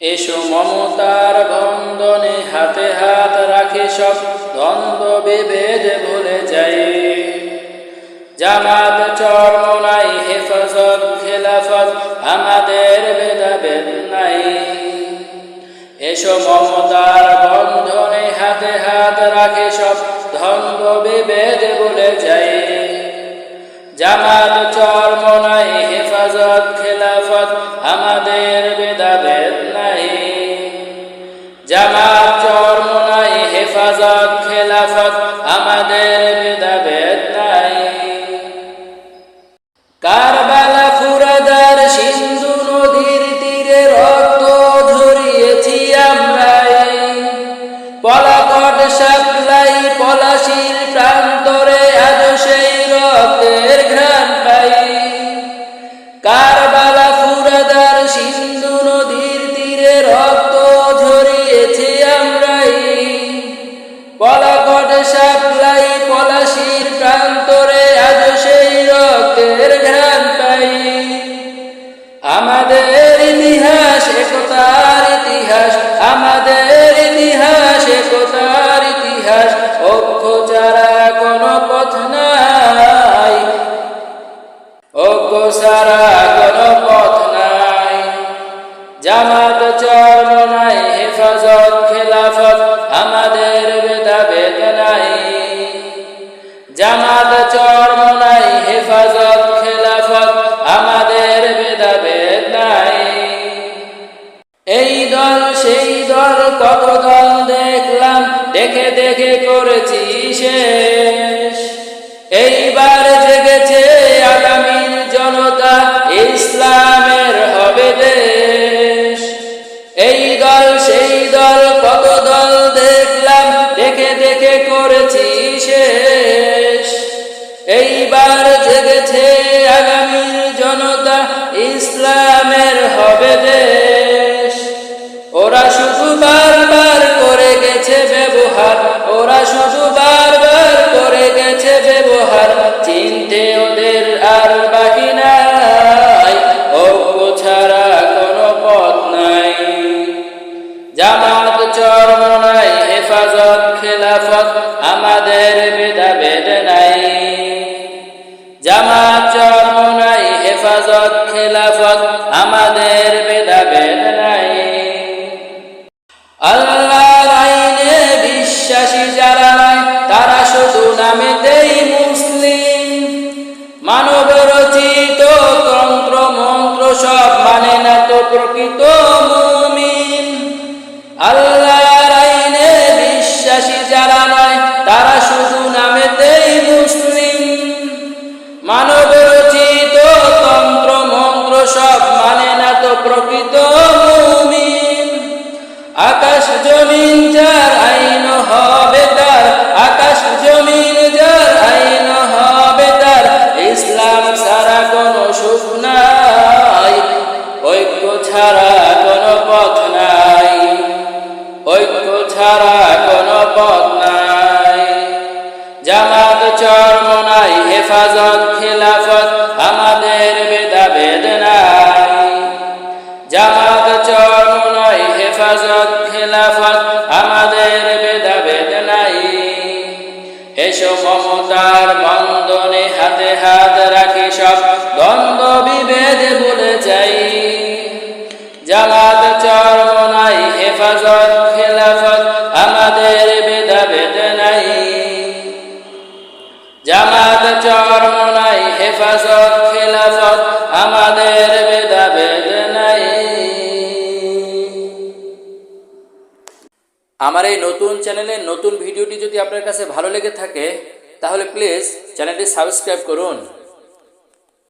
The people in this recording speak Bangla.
এসো মমতার বন্ধনে হাতে হাত রাখে সব দ্বন্দ্ব বিভেদ ভুলে যাই। জামাত চরমনাই হেফাজত, খেলাফত আমাদের ভেদাভেদ নাই। এসো মমতার বন্ধনে হাতে হাত রাখে সব দ্বন্দ্ব বিভেদ ভুলে যাই। জামাত চরমনাই হেফাজত জামাত চরমনাই হেফাজত খেলাফত আমাদের ভেদাভেদ নাই। জামাত চরমনাই হেফাজত খেলাফত আমাদের ভেদাভেদ নাই। এই দল, সেই দল, কত দল দেখলাম, দেখে দেখে করেছি শেষ। এইবার দেখে করেছি শেষ। এইবার জেগেছে আগামী জনতা, ইসলামের হবে দেশ। ওরা শুধু বারবার করে গেছে ব্যবহার, ওরা শুধু জামাত চরমনাই আমাদের নাই। আইনে বিশ্বাসী যারা নয়, তারা শুধু নামেতেই মুসলিম। মানব রচিত তন্ত্র মন্ত্র সব মানে না তো প্রকৃত প্রকৃত আকাশ জমিন যার আইন হবে তার, আকাশ জমিন যার আইন হবে তার, ইসলাম ছাড়া কোনো সুখ নাই, ঐক্য ছাড়া কোনো পথ নাই, ঐক্য ছাড়া কোনো পথ নাই। জামাত চর্ম নাই, হেফাজত জামাত চর্ম হেফাজত, খেলাফত আমাদের ভেদাভেদ নাই। এসো মমতার বন্ধনে হাতে হাত রাখি সব, দ্বন্দ্ব বিভেদ ভুলে যাই। জামাত চর্ম হেফাজত, খেলাফত আমাদের ভেদাভেদ নাই। জামাত চর্ম নাই হেফাজত, খেলাফত আমার এই নতুন চ্যানেলের নতুন ভিডিওটি যদি আপনার কাছে ভালো লেগে থাকে, তাহলে প্লিজ চ্যানেলটি সাবস্ক্রাইব করুন।